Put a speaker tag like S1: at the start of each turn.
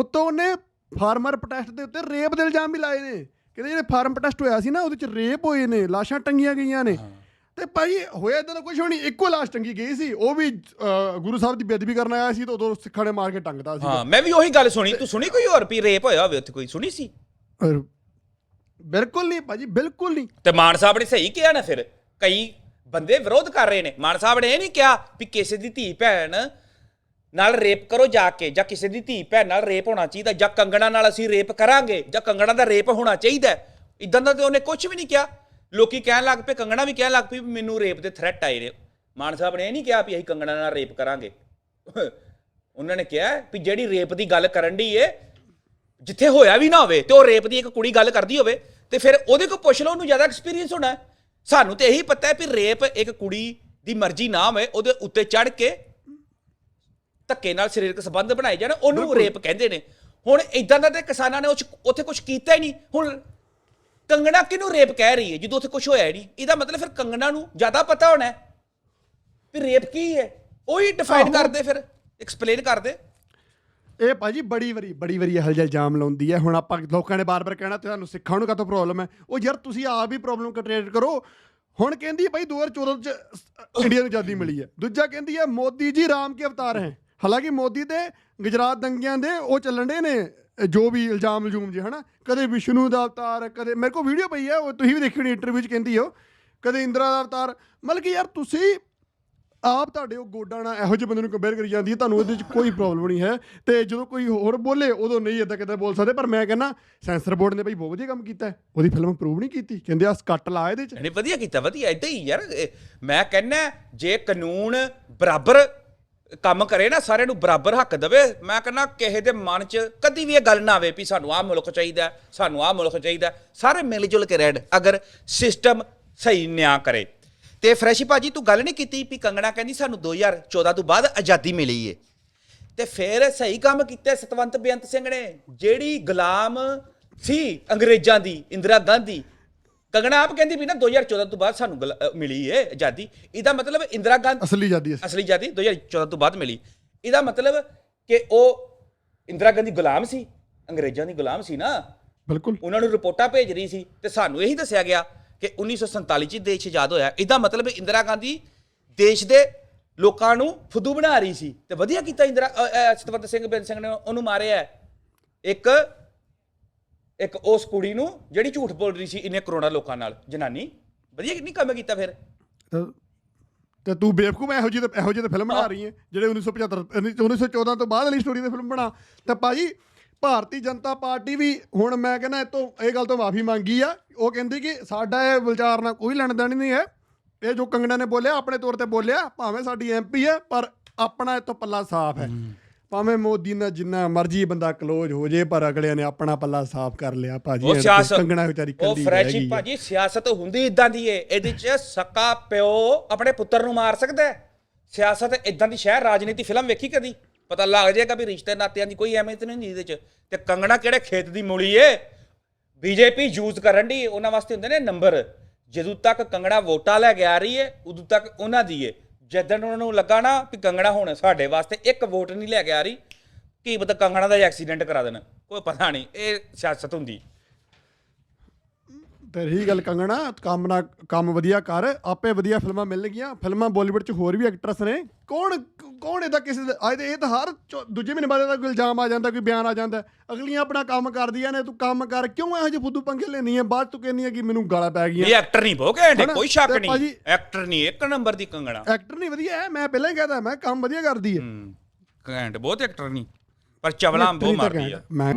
S1: ਉੱਤੋਂ ਉਹਨੇ farmer protest ਦੇ ਉੱਤੇ ਰੇਪ ਦੇ ਇਲਜ਼ਾਮ ਵੀ ਲਾਏ ਨੇ। ਕਹਿੰਦੇ ਜਿਹੜੇ ਫਾਰਮ ਪ੍ਰੋਟੈਸਟ ਹੋਇਆ ਸੀ ਨਾ ਉਹਦੇ ਚ ਰੇਪ ਹੋਏ ਨੇ ਲਾਸ਼ਾਂ ਟੰਗੀਆਂ ਗਈਆਂ ਨੇ। ਤੇ ਭਾਈ ਹੋਇਆ ਇਦਾਂ ਦਾ ਕੁਝ ਹੋਣੀ ਇੱਕੋ ਲਾਸ਼ ਟੰਗੀ ਗਈ ਸੀ। ਉਹ ਵੀ ਗੁਰੂ ਸਾਹਿਬ ਦੀ ਬੇਦਬੀ ਕਰਨ ਆਇਆ ਸੀ ਤੇ ਉਦੋਂ ਸਿੱਖਾਂ ਨੇ ਮਾਰ ਕੇ ਟੰਗਦਾ ਸੀ।
S2: ਹਾਂ ਮੈਂ ਵੀ ਉਹੀ ਗੱਲ ਸੁਣੀ। ਤੂੰ ਸੁਣੀ ਕੋਈ ਹੋਰ ਵੀ ਰੇਪ ਹੋਇਆ ਹੋਵੇ ਉੱਥੇ ਕੋਈ? ਸੁਣੀ ਸੀ?
S1: ਬਿਲਕੁਲ ਨਹੀਂ ਭਾਜੀ ਬਿਲਕੁਲ ਨਹੀਂ।
S2: ਤੇ ਮਾਨ ਸਾਹਿਬ ਨੇ ਸਹੀ ਕਿਹਾ ਨਾ ਫਿਰ? ਕਈ ਬੰਦੇ ਵਿਰੋਧ ਕਰ ਰਹੇ ਨੇ। ਮਾਨ ਸਾਹਿਬ ਨੇ ਇਹ ਨਹੀਂ ਕਿਹਾ ਵੀ ਕਿਸੇ ਦੀ ਧੀ ਭੈਣ ਨਾਲ ਰੇਪ ਕਰੋ ਜਾ ਕੇ, ਜਾਂ ਕਿਸੇ ਦੀ ਧੀ ਭੈਣ ਨਾਲ ਰੇਪ ਹੋਣਾ ਚਾਹੀਦਾ, ਜਾਂ ਕੰਗਣਾ ਨਾਲ ਅਸੀਂ ਰੇਪ ਕਰਾਂਗੇ, ਜਾਂ ਕੰਗਣਾ ਦਾ ਰੇਪ ਹੋਣਾ ਚਾਹੀਦਾ। ਇਦਾਂ ਦਾ ਤੇ ਉਹਨੇ ਕੁਝ ਵੀ ਨਹੀਂ ਕਿਹਾ। ਲੋਕੀ ਕਹਿਣ ਲੱਗ ਪਏ, ਕੰਗਣਾ ਵੀ ਕਹਿਣ ਲੱਗ ਪਈ ਵੀ ਮੈਨੂੰ ਰੇਪ ਦੇ ਥ੍ਰੈਟ ਆਏ ਨੇ। ਮਾਨ ਸਾਹਿਬ ਨੇ ਇਹ ਨਹੀਂ ਕਿਹਾ ਵੀ ਅਸੀਂ ਕੰਗਣਾ ਨਾਲ ਰੇਪ ਕਰਾਂਗੇ। ਉਹਨਾਂ ਨੇ ਕਿਹਾ ਵੀ ਜਿਹੜੀ ਰੇਪ ਦੀ ਗੱਲ ਕਰਨ ਦੀ ਏ, ਜਿੱਥੇ ਹੋਇਆ ਵੀ ਨਾ ਹੋਵੇ, ਤੇ ਉਹ ਰੇਪ ਦੀ ਇੱਕ ਕੁੜੀ ਗੱਲ ਕਰਦੀ ਹੋਵੇ, ਤੇ ਫਿਰ ਉਹਦੇ ਕੋਲ ਪੁੱਛ ਲਓ, ਉਹਨੂੰ ਜ਼ਿਆਦਾ ਐਕਸਪੀਰੀਅੰਸ ਹੋਣਾ। ਸਾਨੂੰ ਤੇ ਇਹੀ ਪਤਾ ਹੈ ਵੀ ਰੇਪ ਇੱਕ ਕੁੜੀ ਦੀ ਮਰਜ਼ੀ ਨਾ ਹੋਵੇ, ਉਹਦੇ ਉੱਤੇ ਚੜ ਕੇ ਧੱਕੇ ਨਾਲ ਸਰੀਰਕ ਸੰਬੰਧ ਬਣਾਏ ਜਾਣ ਉਹਨੂੰ ਰੇਪ ਕਹਿੰਦੇ ਨੇ। ਹੁਣ ਇਦਾਂ ਦਾ ਤੇ ਕਿਸਾਨਾਂ ਨੇ ਉੱਥੇ ਕੁਝ ਕੀਤਾ ਹੀ ਨਹੀਂ। ਹੁਣ ਕੰਗਣਾ ਕਿਹਨੂੰ ਰੇਪ ਕਹਿ ਰਹੀ ਹੈ ਜਦੋਂ ਉੱਥੇ ਕੁਝ ਹੋਇਆ ਹੀ ਨਹੀਂ? ਇਹਦਾ ਮਤਲਬ ਫਿਰ ਕੰਗਣਾ ਨੂੰ ਜ਼ਿਆਦਾ ਪਤਾ ਹੋਣਾ ਹੈ ਵੀ ਰੇਪ ਕੀ ਹੈ। ਉਹੀ ਡਿਫਾਈਨ
S1: ਆਹੋ।
S2: ਕਰਦੇ ਫਿਰ ਐਕਸਪਲੇਨ ਕਰਦੇ।
S1: ਇਹ ਭਾਜੀ ਬੜੀ ਵਾਰੀ ਬੜੀ ਵਾਰੀ ਇਹੋ ਜਿਹਾ ਇਲਜ਼ਾਮ ਲਾਉਂਦੀ ਹੈ। ਹੁਣ ਆਪਾਂ ਲੋਕਾਂ ਨੇ ਬਾਰ-ਬਾਰ ਕਹਿਣਾ ਤੁਹਾਨੂੰ ਸਿੱਖਾਂ ਨੂੰ ਕਾਹਤੋਂ ਪ੍ਰੋਬਲਮ ਹੈ? ਉਹ ਯਾਰ ਤੁਸੀਂ ਆਪ ਹੀ ਪ੍ਰੋਬਲਮ ਕ੍ਰੀਏਟ ਕਰੋ। ਹੁਣ ਕਹਿੰਦੀ ਹੈ ਭਾਈ 2014 ਚ ਇੰਡੀਆ ਨੂੰ ਆਜ਼ਾਦੀ ਮਿਲੀ ਹੈ। ਦੂਜਾ ਕਹਿੰਦੀ ਹੈ ਮੋਦੀ ਜੀ ਰਾਮ ਕੇ ਅਵਤਾਰ ਹੈ। ਹਾਲਾਂਕਿ ਮੋਦੀ ਤੇ ਗੁਜਰਾਤ ਦੰਗਿਆਂ ਦੇ ਉਹ ਚੱਲਣ ਦੇ ਨੇ ਜੋ ਵੀ ਇਲਜ਼ਾਮ ਲਜੂਮ ਜੇ, ਹਨਾ? ਕਦੇ ਵਿਸ਼ਨੂੰ ਦਾ ਅਵਤਾਰ, ਕਦੇ ਮੇਰੇ ਕੋਲ ਵੀਡੀਓ ਪਈ ਹੈ, ਉਹ ਤੁਸੀਂ ਵੀ ਦੇਖਣੀ ਇੰਟਰਵਿਊ ਚ ਕਹਿੰਦੀ ਹੋ ਕਦੇ ਇੰਦਰਾ ਦਾ ਅਵਤਾਰ। ਮਤਲਬ ਕਿ ਯਾਰ ਤੁਸੀਂ ਆਪ ਤੁਹਾਡੇ ਉਹ ਗੋਡਾ ਨਾਲ ਇਹੋ ਜਿਹੇ ਬੰਦੇ ਨੂੰ ਕੰਪੇਅਰ ਕਰੀ ਜਾਂਦੀ ਹੈ, ਤੁਹਾਨੂੰ ਉਹਦੇ ਵਿੱਚ ਕੋਈ ਪ੍ਰੋਬਲਮ ਨਹੀਂ ਹੈ। ਤੇ ਜਦੋਂ ਕੋਈ ਹੋਰ ਬੋਲੇ, ਉਦੋਂ ਨਹੀਂ ਇਦਾਂ ਕਿਤੇ ਬੋਲ ਸਕਦੇ, ਪਰ ਮੈਂ ਕਹਿੰਦਾ, ਸੈਂਸਰ ਬੋਰਡ ਨੇ ਬਈ ਬਹੁਤ ਵਧੀਆ ਕੰਮ ਕੀਤਾ ਉਹਦੀ ਫਿਲਮ ਅਪਰੂਵ ਨਹੀਂ ਕੀਤੀ, ਕਹਿੰਦੇ ਆ ਕੱਟ ਲਾ ਇਹਦੇ ਚ।
S2: ਨਹੀਂ, ਵਧੀਆ ਕੀਤਾ, ਵਧੀਆ, ਏਦਾਂ ਹੀ ਯਾਰ ਮੈਂ ਕਹਿੰਨਾ ਜੇ ਕਾਨੂੰਨ ਬਰਾਬਰ ਕੰਮ ਕਰੇ ਨਾ, ਸਾਰਿਆਂ ਨੂੰ ਬਰਾਬਰ ਹੱਕ ਦੇਵੇ। ਮੈਂ ਕਹਿੰਦਾ, ਕਿਸੇ ਦੇ ਮਨ 'ਚ ਕਦੀ ਵੀ ਇਹ ਗੱਲ ਨਾ ਆਵੇ ਵੀ ਸਾਨੂੰ ਆਹ ਮੁਲਕ ਚਾਹੀਦਾ, ਸਾਨੂੰ ਆਹ ਮੁਲਕ ਚਾਹੀਦਾ। ਸਾਰੇ ਮਿਲ ਜੁਲ ਕੇ ਰਹਿਣ, ਅਗਰ ਸਿਸਟਮ ਸਹੀ ਨਿਆਂ ਕਰੇ। ਤੇ ਫਰੈਸ਼ੀ ਭਾਜੀ, ਤੂੰ ਗੱਲ ਨਹੀਂ ਕੀਤੀ ਵੀ ਕੰਗਣਾ ਕਹਿੰਦੀ ਸਾਨੂੰ 2014 ਤੋਂ ਬਾਅਦ ਆਜ਼ਾਦੀ ਮਿਲੀ ਏ। ਤੇ ਫਿਰ ਸਹੀ ਕੰਮ ਕੀਤਾ ਸਤਵੰਤ ਬੇਅੰਤ ਸਿੰਘ ਨੇ, ਜਿਹੜੀ ਗੁਲਾਮ ਸੀ ਅੰਗਰੇਜ਼ਾਂ ਦੀ, ਇੰਦਰਾ ਗਾਂਧੀ ਕੰਗਣਾ ਆਪ ਕਹਿੰਦੀ ਵੀ ਨਾ 2014 ਤੋਂ ਬਾਅਦ ਸਾਨੂੰ ਗੁਲਾ- ਮਿਲੀ ਏ ਆਜ਼ਾਦੀ। ਇਹਦਾ ਮਤਲਬ ਇੰਦਰਾ ਗਾਂਧੀ
S1: ਅਸਲੀ ਆਜ਼ਾਦੀ ਹੈ
S2: ਅਸਲੀ ਆਜ਼ਾਦੀ 2014 ਤੋਂ ਬਾਅਦ ਮਿਲੀ। ਇਹਦਾ ਮਤਲਬ ਕਿ ਉਹ ਇੰਦਰਾ ਗਾਂਧੀ ਗੁਲਾਮ ਸੀ ਅੰਗਰੇਜ਼ਾਂ ਦੀ ਗੁਲਾਮ ਸੀ ਨਾ।
S1: ਬਿਲਕੁਲ।
S2: ਉਹਨਾਂ ਨੂੰ ਰਿਪੋਰਟਾਂ ਭੇਜ ਰਹੀ ਸੀ ਤੇ ਸਾਨੂੰ ਇਹੀ ਦੱਸਿਆ ਗਿਆ ਕਿ 1947 ਚ ਦੇਸ਼ ਆਜ਼ਾਦ ਹੋਇਆ। ਇਹਦਾ ਮਤਲਬ ਇੰਦਰਾ ਗਾਂਧੀ ਦੇਸ਼ ਦੇ ਲੋਕਾਂ ਨੂੰ ਫੁੱਦੂ ਬਣਾ ਰਹੀ ਸੀ ਤੇ ਵਧੀਆ ਕੀਤਾ ਇੰਦਰਾ ਅ, ਅ, ਸਤਵੰਤ ਸਿੰਘ ਬੇਨ ਸਿੰਘ ਨੇ ਉਹਨੂੰ ਮਾਰਿਆ। ਹੈ। ਇੱਕ ਇੱਕ ਉਸ ਕੁੜੀ ਨੂੰ ਜਿਹੜੀ ਝੂਠ ਬੋਲ ਰਹੀ ਸੀ ਇੰਨੇ ਕਰੋੜਾਂ ਲੋਕਾਂ ਨਾਲ ਜਨਾਨੀ। ਵਧੀਆ ਨਹੀਂ ਕੰਮ ਕੀਤਾ ਫਿਰ?
S1: ਤੇ- ਤੇ ਤੂੰ ਬੇਵਕੂਫ ਇਹੋ ਜਿਹੀ ਤੇ ਇਹੋ ਜਿਹੀ ਤੇ ਫਿਲਮ ਬਣਾ ਰਹੀ ਹੈ ਜਿਹੜੇ 1975 1914 ਤੋਂ ਬਾਅਦ ਵਾਲੀ ਸਟੋਰੀ ਤੇ ਫਿਲਮ ਬਣਾ। ਤੇ ਭਾਜੀ ਭਾਰਤੀ ਜਨਤਾ ਪਾਰਟੀ ਵੀ ਹੁਣ ਮੈਂ ਕਹਿੰਦਾ ਇਹ ਤੋਂ ਇਹ ਗੱਲ ਤੋਂ ਮਾਫੀ ਮੰਗੀ ਆ। ਉਹ ਕਹਿੰਦੀ ਕਿ ਸਾਡਾ ਇਹ ਵਿਚਾਰ ਨਾਲ ਕੋਈ ਲੈਣ ਦੇਣ ਨਹੀਂ ਹੈ। ਇਹ ਜੋ ਕੰਗਣਾ ਨੇ ਬੋਲਿਆ ਆਪਣੇ ਤੌਰ ਤੇ ਬੋਲਿਆ ਭਾਵੇਂ ਸਾਡੀ ਐਮਪੀ ਹੈ ਪਰ ਆਪਣਾ ਇਹ ਤੋਂ ਪੱਲਾ ਸਾਫ਼ ਹੈ। ਭਾਵੇਂ ਮੋਦੀ ਨਾਲ ਜਿੰਨਾ ਮਰਜ਼ੀ ਬੰਦਾ ਕਲੋਜ਼ ਹੋ ਜੇ ਪਰ ਅਗਲਿਆਂ ਨੇ ਆਪਣਾ ਪੱਲਾ ਸਾਫ਼ ਕਰ ਲਿਆ ਭਾਜੀ
S2: ਉਹ
S1: ਕੰਗਣਾ ਵਿਚਾਰੀ
S2: ਉਹ
S1: ਕੱਲੀ ਰਹਿ
S2: ਫਰੈਸ਼ੀ। ਭਾਜੀ ਸਿਆਸਤ ਹੁੰਦੀ ਇਦਾਂ ਦੀ ਏ ਇਹਦੇ ਚ ਸਕਾ ਪਿਓ ਆਪਣੇ ਪੁੱਤਰ ਨੂੰ ਮਾਰ ਸਕਦਾ ਹੈ। ਸਿਆਸਤ ਇਦਾਂ ਦੀ ਸ਼ਹਿਰ ਰਾਜਨੀਤੀ ਫਿਲਮ ਵੇਖੀ ਕਦੀ? ਪਤਾ ਲੱਗ ਜਾਏਗਾ ਵੀ ਰਿਸ਼ਤੇ ਨਾਤਿਆਂ ਦੀ ਕੋਈ ਅਹਿਮੀਅਤ ਨਹੀਂ ਹੁੰਦੀ ਇਹਦੇ ਚ। ਤੇ ਕੰਗਣਾ ਕਿਹੜੇ ਖੇਤ ਦੀ ਮੂਲੀ ਏ? ਬੀਜੇਪੀ ਯੂਜ਼ ਕਰਨ ਦੀ ਉਹਨਾਂ ਵਾਸਤੇ ਹੁੰਦੇ ਨੇ ਨੰਬਰ। ਜਦੋਂ ਤੱਕ ਕੰਗਣਾ ਵੋਟਾਂ ਲੈ ਕੇ ਆ ਰਹੀ ਏ ਉਦੋਂ ਤੱਕ ਉਹਨਾਂ ਦੀ ਏ। ਜਦੋਂ ਉਹਨਾਂ ਨੂੰ ਲੱਗਾ ਨਾ ਵੀ ਕੰਗਣਾ ਹੁਣ ਸਾਡੇ ਵਾਸਤੇ ਇੱਕ ਵੋਟ ਨਹੀਂ ਲੈ ਕੇ ਆ ਰਹੀ, ਕੀ ਪਤਾ ਕੰਗਣਾ ਦਾ ਐਕਸੀਡੈਂਟ ਕਰਾ ਦੇਣ, ਕੋਈ ਪਤਾ ਨਹੀਂ, ਇਹ ਸਿਆਸਤ ਹੁੰਦੀ।
S1: ਤੇ ਰਹੀ ਗੱਲ ਕੰਗਣਾ ਕੰਮ ਨਾ ਕੰਮ ਵਧੀਆ ਕਰ ਆਪੇ ਵਧੀਆ ਫਿਲਮਾਂ ਮਿਲਣਗੀਆਂ। ਫਿਲਮਾਂ ਬਾਲੀਵੁੱਡ 'ਚ ਹੋਰ ਵੀ ਐਕਟਰਸ ਨੇ। ਕੌਣ ਕੌਣ ਇਹਦਾ ਕਿਸੇ ਅੱਜ ਇਹ ਤਾਂ ਹਰ ਚੌ- ਦੂਜੇ ਮਹੀਨੇ ਬਾਅਦ ਇਹਦਾ ਕੋਈ ਇਲਜ਼ਾਮ ਆ ਜਾਂਦਾ ਕੋਈ ਬਿਆਨ ਆ ਜਾਂਦਾ। ਅਗਲੀਆਂ ਆਪਣਾ ਕੰਮ ਕਰਦੀਆਂ ਨੇ ਤੂੰ ਕੰਮ ਕਰ। ਕਿਉਂ ਇਹੋ ਜਿਹੇ ਫੁੱਦੂ ਪੰਗੇ ਲੈਣੀ ਹੈ ਬਾਅਦ ਤੂੰ ਕਹਿੰਦੀ ਹੈ ਕਿ ਮੈਨੂੰ ਗਾਲਾਂ ਪੈ
S2: ਇਹ
S1: ਗਈਆਂ
S2: ਐਕਟਰ ਨਹੀਂ ਬਹੁਤ ਘੈਂਟ ਹੈ
S1: ਹਨਾ?
S2: ਕੋਈ ਸ਼ੱਕ
S1: ਤੇ
S2: ਨਹੀਂ।
S1: ਭਾਜੀ-
S2: ਐਕਟਰ ਨਹੀਂ ਇੱਕ ਨੰਬਰ ਦੀ ਕੰਗਣਾ।
S1: ਐਕਟਰ ਨਹੀਂ ਵਧੀਆ ਹੈ ਮੈਂ ਪਹਿਲਾਂ ਹੀ ਕਹਦਾ ਮੈਂ ਕੰਮ ਵਧੀਆ ਕਰਦੀ ਹੈ
S2: ਹੂੰ ਘੈਂਟ ਬਹੁਤ ਐਕਟਰ ਨਹੀਂ। ਪਰ ਚਵਲਾਂ ਬਹੁਤ ਮਾਰਦੀ ਆ।
S1: ਮੈਂ